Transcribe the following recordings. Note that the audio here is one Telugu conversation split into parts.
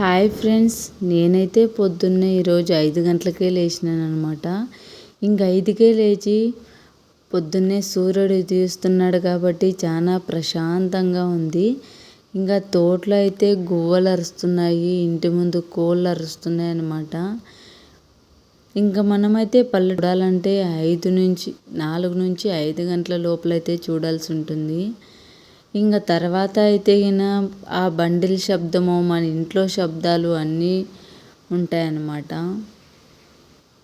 హాయ్ ఫ్రెండ్స్ నేనైతే పొద్దున్నే ఈరోజు ఐదు గంటలకే లేచినాను అనమాట ఇంక ఐదుకే లేచి పొద్దున్నే సూర్యుడు తీస్తున్నాడు కాబట్టి చాలా ప్రశాంతంగా ఉంది. ఇంకా తోటలో అయితే గువ్వలు అరుస్తున్నాయి ఇంటి ముందు కోళ్ళు అరుస్తున్నాయి అనమాట ఇంకా మనమైతే పల్లె చూడాలంటే ఐదు నుంచి నాలుగు నుంచి ఐదు గంటల లోపలైతే చూడాల్సి ఉంటుంది. ఇంక తర్వాత అయితే గిన ఆ బండిల శబ్దము మన ఇంట్లో శబ్దాలు అన్నీ ఉంటాయన్నమాట.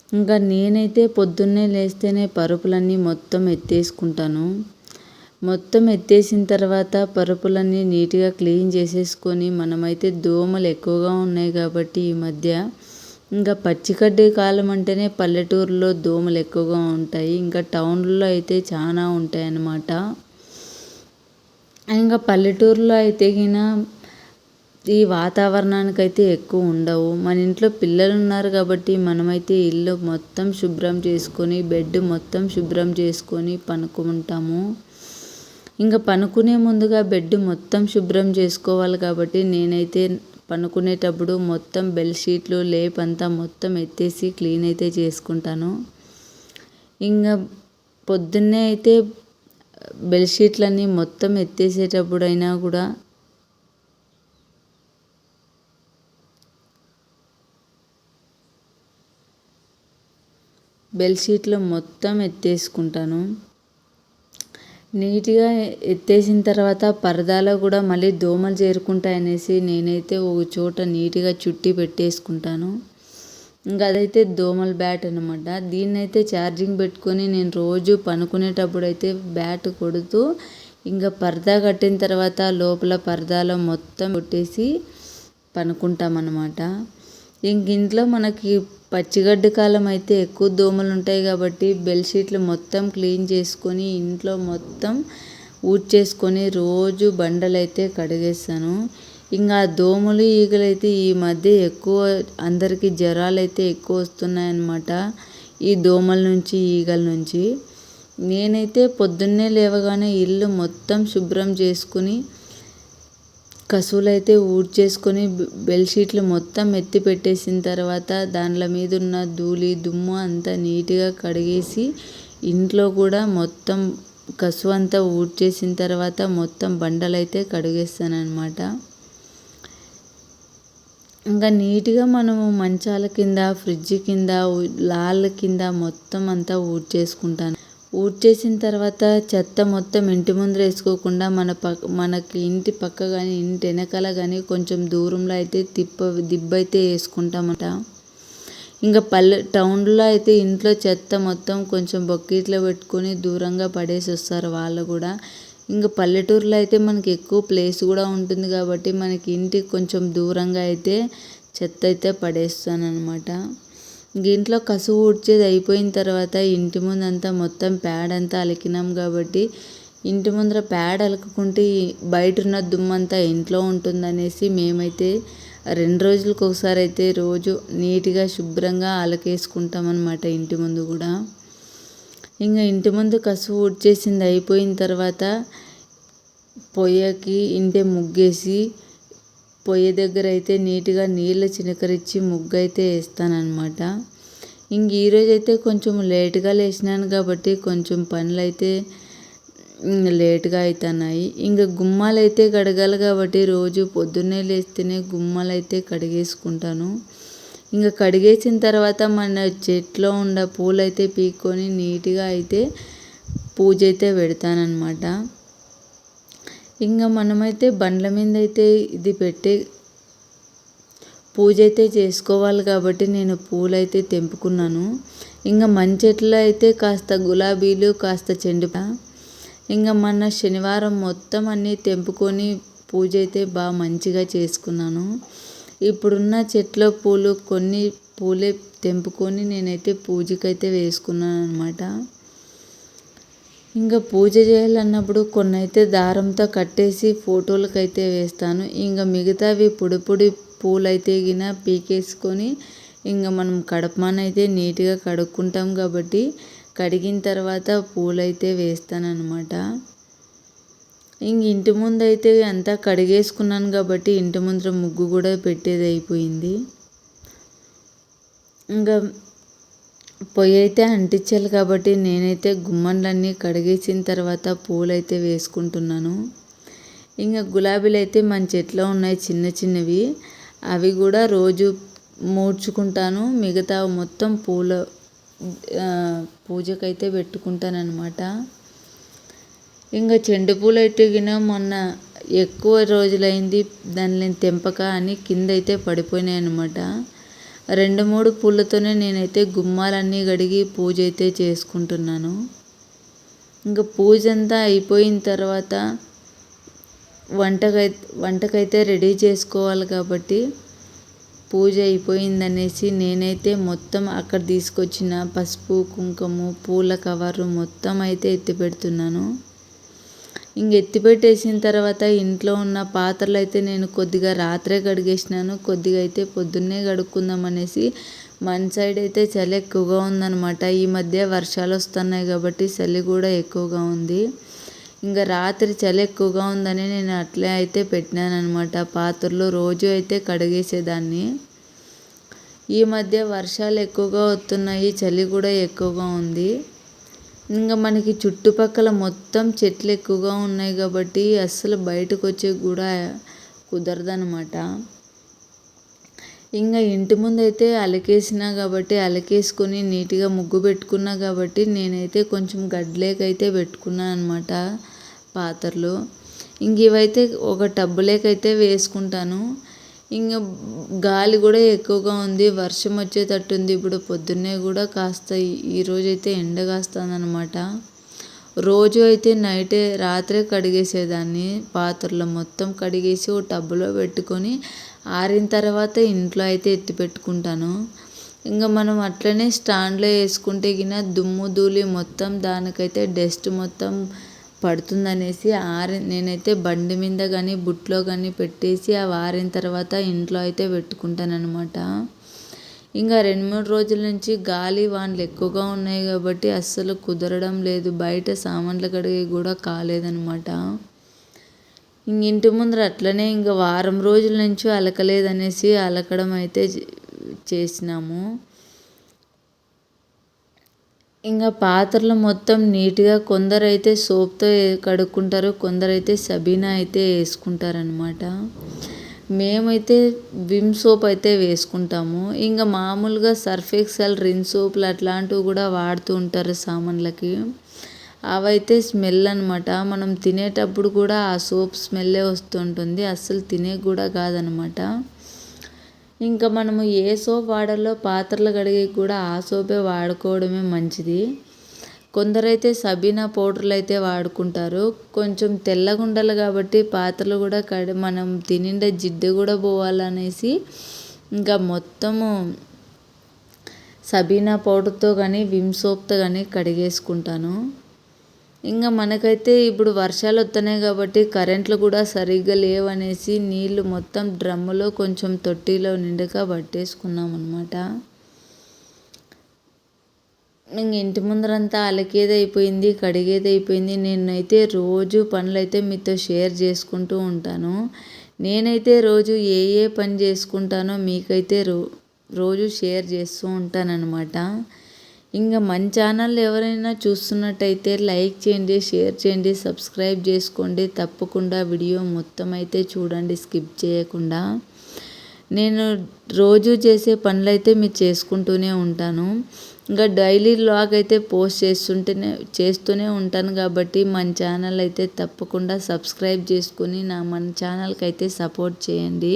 ఇంకా నేనైతే పొద్దున్నే లేస్తేనే పరుపులన్నీ మొత్తం ఎత్తేసుకుంటాను. మొత్తం ఎత్తేసిన తర్వాత పరుపులన్నీ నీట్గా క్లీన్ చేసేసుకొని మనమైతే దోమలు ఎక్కువగా ఉన్నాయి కాబట్టి ఈ మధ్య ఇంకా పచ్చికడ్డి కాలం అంటేనే పల్లెటూరులో దోమలు ఎక్కువగా ఉంటాయి. ఇంకా టౌన్లో అయితే చాలా ఉంటాయన్నమాట. ఇంకా పల్లెటూరులో అయితే గిన ఈ వాతావరణానికి అయితే ఎక్కువ ఉండవు. మన ఇంట్లో పిల్లలు ఉన్నారు కాబట్టి మనమైతే ఇల్లు మొత్తం శుభ్రం చేసుకొని బెడ్ మొత్తం శుభ్రం చేసుకొని పనుకుంటాము. ఇంకా పనుకునే ముందుగా బెడ్ మొత్తం శుభ్రం చేసుకోవాలి కాబట్టి నేనైతే పనుకునేటప్పుడు మొత్తం బెడ్షీట్లు లేపంతా మొత్తం ఎత్తేసి క్లీన్ అయితే చేసుకుంటాను. ఇంకా పొద్దున్నే అయితే బెడ్షీట్లన్నీ మొత్తం ఎత్తేసేటప్పుడైనా కూడా బెడ్షీట్లు మొత్తం ఎత్తేసుకుంటాను. నీట్గా ఎత్తేసిన తర్వాత పరదాలో కూడా మళ్ళీ దోమలు చేరుకుంటాయనేసి నేనైతే ఒక చోట నీట్గా చుట్టి పెట్టేసుకుంటాను. ఇంకా అదైతే దోమల బ్యాట్ అనమాట దీన్ని అయితే ఛార్జింగ్ పెట్టుకొని నేను రోజు పనుకునేటప్పుడు అయితే బ్యాట్ కొడుతూ ఇంకా పరదా కట్టిన తర్వాత లోపల పరదాలో మొత్తం కొట్టేసి పనుకుంటామన్నమాట. ఇంక ఇంట్లో మనకి పచ్చిగడ్డి కాలం అయితే ఎక్కువ దోమలు ఉంటాయి కాబట్టి బెడ్షీట్లు మొత్తం క్లీన్ చేసుకొని ఇంట్లో మొత్తం ఊడ్చేసుకొని రోజు బండలు అయితే కడిగేస్తాను. ఇంకా దోమలు ఈగలైతే ఈ మధ్య ఎక్కువ అందరికీ జ్వరాలు అయితే ఎక్కువ వస్తున్నాయన్నమాట. ఈ దోమల నుంచి ఈగల నుంచి. నేనైతే పొద్దున్నే లేవగానే ఇల్లు మొత్తం శుభ్రం చేసుకుని కసువులు అయితే ఊడ్చేసుకొని బెడ్షీట్లు మొత్తం ఎత్తి పెట్టేసిన తర్వాత దానిల మీద ఉన్న ధూళి దుమ్ము అంతా నీట్గా కడిగేసి ఇంట్లో కూడా మొత్తం కసువంతా అంతా ఊడ్చేసిన తర్వాత మొత్తం బండలైతే అయితే ఇంకా నీట్గా మనము మంచాల కింద ఫ్రిడ్జ్ కింద లాళ్ళ కింద మొత్తం అంతా ఊడ్చేసుకుంటాను ఊడ్చేసిన తర్వాత చెత్త మొత్తం ఇంటి ముందర వేసుకోకుండా మన పక్క మనకి ఇంటి పక్క కానీ ఇంటి వెనకాల కానీ కొంచెం దూరంలో అయితే తిప్ప దిబ్బ అయితే వేసుకుంటామట. ఇంకా పల్లె టౌన్లో అయితే ఇంట్లో చెత్త మొత్తం కొంచెం బొక్కిట్లో పెట్టుకొని దూరంగా పడేసి వస్తారు వాళ్ళు కూడా. ఇంకా పల్లెటూరులో అయితే మనకి ఎక్కువ ప్లేస్ కూడా ఉంటుంది కాబట్టి మనకి ఇంటికి కొంచెం దూరంగా అయితే చెత్త అయితే పడేస్తాను అనమాట ఇంట్లో కసువు ఊడ్చేది అయిపోయిన తర్వాత ఇంటి ముందంతా మొత్తం ప్యాడ్ అంతా అలికినాం కాబట్టి ఇంటి ముందర ప్యాడ్ అలకుకుంటే బయట ఉన్న దుమ్మంతా ఇంట్లో ఉంటుందనేసి మేమైతే రెండు రోజులకు ఒకసారి అయితే రోజు నీట్గా శుభ్రంగా అలకేసుకుంటాం అనమాట ఇంటి ముందు కూడా. ఇంకా ఇంటి ముందు కసువు ఊడ్చేసింది అయిపోయిన తర్వాత పొయ్యకి ఇంటే ముగ్గేసి పొయ్యి దగ్గర అయితే నీట్గా నీళ్ళు చిలకరించి ముగ్గు అయితే వేస్తానమాట ఇంక ఈరోజు అయితే కొంచెం లేట్గా లేచినాను కాబట్టి కొంచెం పనులు అయితే లేట్గా అవుతున్నాయి ఇంకా గుమ్మాలు అయితే కడగాలి కాబట్టి రోజు పొద్దున్నే లేస్తేనే గుమ్మాలు అయితే కడిగేసుకుంటాను. ఇంకా కడిగేసిన తర్వాత మన చెట్లో ఉన్న పూలు అయితే పీక్కొని నీట్గా అయితే పూజ అయితే పెడతానమాట ఇంకా మనమైతే బండ్ల మీద అయితే ఇది పెట్టే పూజ అయితే చేసుకోవాలి కాబట్టి నేను పూలు అయితే తెంపుకున్నాను. ఇంకా మంచెట్లో అయితే కాస్త గులాబీలు కాస్త చెండు ఇంకా మన శనివారం మొత్తం అన్నీ తెంపుకొని పూజ అయితే బాగా మంచిగా చేసుకున్నాను. ఇప్పుడున్న చెట్ల పూలు కొన్ని పూలే తెంపుకొని నేనైతే పూజకైతే వేసుకున్నాను అనమాట ఇంకా పూజ చేయాలన్నప్పుడు కొన్ని అయితే దారంతో కట్టేసి ఫోటోలకైతే వేస్తాను. ఇంకా మిగతావి పొడి పొడి పూలైతే గిన పీకేసుకొని ఇంకా మనం కడపమాన అయితే నీట్గా కడుక్కుంటాం కాబట్టి కడిగిన తర్వాత పూలైతే వేస్తానన్నమాట. ఇంక ఇంటి ముందు అయితే అంతా కడిగేసుకున్నాను కాబట్టి ఇంటి ముందర ముగ్గు కూడా పెట్టేది అయిపోయింది. ఇంకా పొయ్యి అయితే అంటించాలి కాబట్టి నేనైతే గుమ్మంలన్నీ కడిగేసిన తర్వాత పూలైతే వేసుకుంటున్నాను. ఇంకా గులాబీలు అయితే మన చెట్లో ఉన్నాయి చిన్న చిన్నవి. అవి కూడా రోజు మూడ్చుకుంటాను. మిగతా మొత్తం పూల పూజకైతే పెట్టుకుంటాను అనమాట ఇంకా చెండు పూలు అయితే గిన మొన్న ఎక్కువ రోజులైంది దాన్ని నేను తెంపక అని కింద అయితే పడిపోయినాయి అనమాట రెండు మూడు పూలతోనే నేనైతే గుమ్మాలన్నీ కడిగి పూజ అయితే చేసుకుంటున్నాను. ఇంకా పూజ అంతా అయిపోయిన తర్వాత వంటకై వంటకైతే రెడీ చేసుకోవాలి కాబట్టి పూజ అయిపోయిందనేసి నేనైతే మొత్తం అక్కడ తీసుకొచ్చిన పసుపు కుంకుమ పూల కవరు మొత్తం అయితే ఎత్తి పెడుతున్నాను. ఇంక ఎత్తిపెట్టేసిన తర్వాత ఇంట్లో ఉన్న పాత్రలు అయితే నేను కొద్దిగా రాత్రే కడిగేసినాను. కొద్దిగా అయితే పొద్దున్నే కడుక్కుందాం అనేసి మన సైడ్ అయితే చలి ఎక్కువగా ఉందన్నమాట. ఈ మధ్య వర్షాలు వస్తున్నాయి కాబట్టి చలి కూడా ఎక్కువగా ఉంది. ఇంకా రాత్రి చలి ఎక్కువగా ఉందని నేను అట్లే అయితే పెట్టినాను అనమాట పాత్రలు రోజు అయితే కడిగేసేదాన్ని. ఈ మధ్య వర్షాలు ఎక్కువగా వస్తున్నాయి చలి కూడా ఎక్కువగా ఉంది. ఇంకా మనకి చుట్టుపక్కల మొత్తం చెట్లు ఎక్కువగా ఉన్నాయి కాబట్టి అస్సలు బయటకు వచ్చే కూడా కుదరదనమాట ఇంకా ఇంటి ముందు అయితే అలకేసినా కాబట్టి అలకేసుకొని నీట్గా ముగ్గు పెట్టుకున్నా కాబట్టి నేనైతే కొంచెం గడ్లేకైతే పెట్టుకున్నాను అనమాట పాత్రలు. ఇంక ఇవైతే ఒక టబ్బులేకైతే వేసుకుంటాను. ఇంకా గాలి కూడా ఎక్కువగా ఉంది వర్షం వచ్చేటట్టుంది ఇప్పుడు పొద్దున్నే కూడా కాస్త ఈరోజు అయితే ఎండ కాస్తుందన్నమాట. రోజు అయితే నైటే రాత్రే కడిగేసేదాన్ని. పాత్రలు మొత్తం కడిగేసి ఓ టబ్బులో పెట్టుకొని ఆరిన తర్వాత ఇంట్లో అయితే ఎత్తి పెట్టుకుంటాను. ఇంకా మనం అట్లనే స్టాండ్లో వేసుకుంటే గిన దుమ్ము ధూళి మొత్తం దానికైతే డస్ట్ మొత్తం పడుతుందనేసి ఆరి నేనైతే బండి మీద కానీ బుట్లో కానీ పెట్టేసి అవి ఆరిన తర్వాత ఇంట్లో అయితే పెట్టుకుంటానమాట ఇంకా రెండు మూడు రోజుల నుంచి గాలి వానలు ఎక్కువగా ఉన్నాయి కాబట్టి అస్సలు కుదరడం లేదు. బయట సామాన్లు కడిగి కూడా కాలేదనమాట ఇంక ఇంటి ముందర అట్లనే ఇంకా వారం రోజుల నుంచి అలకలేదనేసి అలకడం అయితే చేసినాము. ఇంకా పాత్రలు మొత్తం నీట్గా కొందరైతే సోప్తో కడుక్కుంటారు కొందరైతే సబీనా అయితే వేసుకుంటారనమాట మేమైతే విమ్ సోప్ అయితే వేసుకుంటాము. ఇంకా మామూలుగా సర్ఫ్ ఎక్సెల్ రిన్ సోపులు అట్లాంటివి కూడా వాడుతూ ఉంటారు సామాన్లకి. అవైతే స్మెల్ అనమాట మనం తినేటప్పుడు కూడా ఆ సోప్ స్మెల్లే వస్తుంటుంది. అస్సలు తినే కూడా కాదనమాట ఇంకా మనము ఏ సోప్ వాడాలో పాత్రలు కడిగి కూడా ఆ సోపే వాడుకోవడమే మంచిది. కొందరైతే సబీనా పౌడర్లు అయితే వాడుకుంటారు. కొంచెం తెల్లగా ఉండాలి కాబట్టి పాత్రలు కూడా కడి మనం తినిండే జిడ్డు కూడా పోవాలనేసి ఇంకా మొత్తము సబీనా పౌడర్తో కానీ విమ్ సోప్తో కానీ కడిగేసుకుంటాను. ఇంకా మనకైతే ఇప్పుడు వర్షాలు వస్తున్నాయి కాబట్టి కరెంట్లు కూడా సరిగ్గా లేవనేసి నీళ్ళు మొత్తం డ్రమ్ములో కొంచెం తొట్టిలో నిండుగా పట్టేసుకున్నాం అనమాట ఇంక ఇంటి ముందరంతా అలకేది అయిపోయింది కడిగేది అయిపోయింది నేనైతే రోజు పనులు అయితే మీతో షేర్ చేసుకుంటూ ఉంటాను. నేనైతే రోజు ఏ ఏ పని చేసుకుంటానో మీకైతే రో రోజు షేర్ చేస్తూ ఉంటానన్నమాట. ఇంకా మన ఛానల్ ఎవరైనా చూస్తున్నట్టయితే లైక్ చేయండి షేర్ చేయండి సబ్స్క్రైబ్ చేసుకోండి. తప్పకుండా వీడియో మొత్తం అయితే చూడండి స్కిప్ చేయకుండా. నేను రోజు చేసే పనులు అయితే మీరు చేసుకుంటూనే ఉంటాను. ఇంకా డైలీ లాగ్ అయితే పోస్ట్ చేస్తుంటేనే చేస్తూనే ఉంటాను కాబట్టి మన ఛానల్ అయితే తప్పకుండా సబ్స్క్రైబ్ చేసుకుని నా మన ఛానల్కి అయితే సపోర్ట్ చేయండి.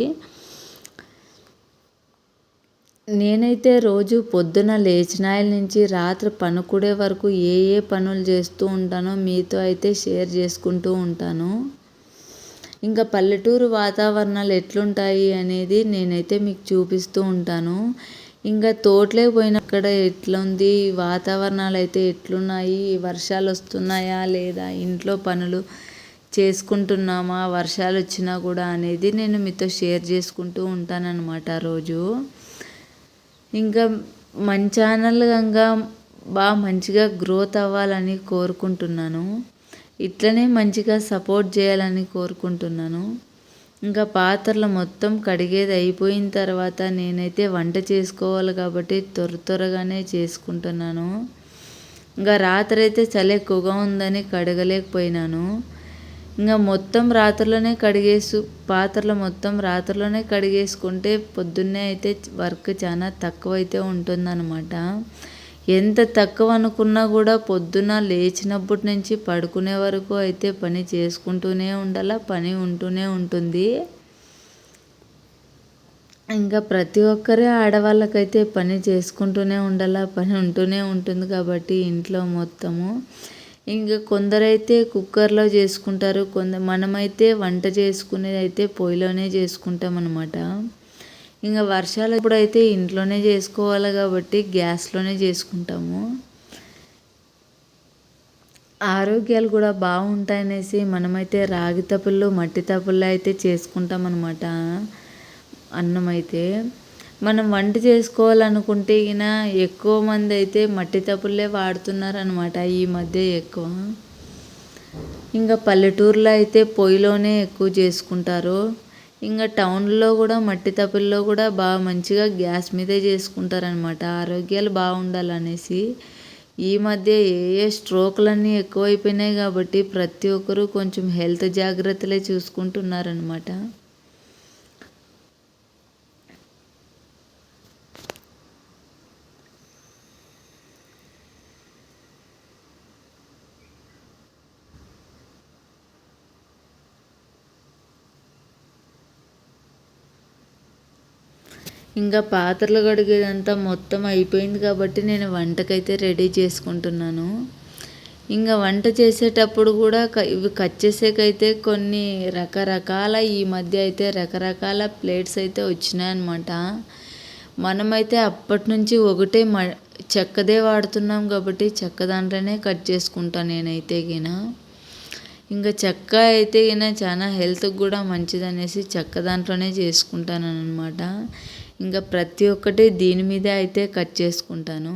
నేనైతే రోజు పొద్దున లేచినాయల నుంచి రాత్రి పనుకుడే వరకు ఏ ఏ పనులు చేస్తూ ఉంటానో మీతో అయితే షేర్ చేసుకుంటూ ఉంటాను. ఇంకా పల్లెటూరు వాతావరణాలు ఎట్లుంటాయి అనేది నేనైతే మీకు చూపిస్తూ ఉంటాను. ఇంకా తోటలే పోయిన అక్కడ ఎట్లుంది? వాతావరణాలు అయితే ఎట్లున్నాయి? వర్షాలు వస్తున్నాయా లేదా? ఇంట్లో పనులు చేసుకుంటున్నామా? వర్షాలు వచ్చినా కూడా అనేది నేను మీతో షేర్ చేసుకుంటూ ఉంటానన్నమాట రోజు. ఇంకా మన ఛానల్ ఇంకా బాగా మంచిగా గ్రోత్ అవ్వాలని కోరుకుంటున్నాను. ఇట్లనే మంచిగా సపోర్ట్ చేయాలని కోరుకుంటున్నాను. ఇంకా పాత్రలు మొత్తం కడిగేది అయిపోయిన తర్వాత నేనైతే వంట చేసుకోవాలి కాబట్టి త్వర త్వరగానే చేసుకుంటున్నాను. ఇంకా రాత్రి అయితే చలి ఎక్కువగా ఉందని కడగలేకపోయినాను. ఇంకా మొత్తం రాత్రిలోనే కడిగేసు పాత్రలు మొత్తం రాత్రిలోనే కడిగేసుకుంటే పొద్దున్నే అయితే వర్క్ చాలా తక్కువ అయితే ఉంటుందన్నమాట. ఎంత తక్కువ అనుకున్నా కూడా పొద్దున లేచినప్పటి నుంచి పడుకునే వరకు అయితే పని చేసుకుంటూనే ఉండాల పని ఉంటూనే ఉంటుంది. ఇంకా ప్రతి ఒక్కరే ఆడవాళ్ళకైతే పని చేసుకుంటూనే ఉండాల పని ఉంటూనే ఉంటుంది కాబట్టి ఇంట్లో మొత్తము ఇంకా కొందరైతే కుక్కర్లో చేసుకుంటారు కొందరు మనమైతే వంట చేసుకునేది అయితే పొయ్యిలోనే చేసుకుంటాం అనమాట ఇంకా వర్షాలు అయితే ఇంట్లోనే చేసుకోవాలి కాబట్టి గ్యాస్లోనే చేసుకుంటాము. ఆరోగ్యాలు కూడా బాగుంటాయనేసి మనమైతే రాగి తప్పులు మట్టి తప్పులు అయితే చేసుకుంటాం అనమాట అన్నం అయితే మనం వంట చేసుకోవాలనుకుంటే ఈయన ఎక్కువ మంది అయితే మట్టి తప్పులే వాడుతున్నారనమాట ఈ మధ్య ఎక్కువ. ఇంకా పల్లెటూరులో అయితే పొయ్యిలోనే ఎక్కువ చేసుకుంటారు. ఇంకా టౌన్లో కూడా మట్టి తప్పుల్లో కూడా బాగా మంచిగా గ్యాస్ మీదే చేసుకుంటారనమాట ఆరోగ్యాలు బాగుండాలనేసి. ఈ మధ్య ఏ ఏ స్ట్రోక్లన్నీ ఎక్కువైపోయినాయి కాబట్టి ప్రతి ఒక్కరూ కొంచెం హెల్త్ జాగ్రత్తలే చూసుకుంటున్నారనమాట ఇంకా పాత్రలు కడిగేదంతా మొత్తం అయిపోయింది కాబట్టి నేను వంటకైతే రెడీ చేసుకుంటున్నాను. ఇంకా వంట చేసేటప్పుడు కూడా ఇవి కట్ చేసేకైతే కొన్ని రకరకాల ఈ మధ్య అయితే రకరకాల ప్లేట్స్ అయితే వచ్చినాయన్నమాట. మనమైతే అప్పటి నుంచి ఒకటే మ చెక్కదే వాడుతున్నాం కాబట్టి చెక్క దాంట్లోనే కట్ చేసుకుంటాను నేనైతే గిన. ఇంకా చెక్క అయితే గిన చాలా హెల్త్కి కూడా మంచిదనేసి చెక్క దాంట్లోనే చేసుకుంటాను అనమాట ఇంకా ప్రతి ఒక్కటి దీని మీదే అయితే కట్ చేసుకుంటాను.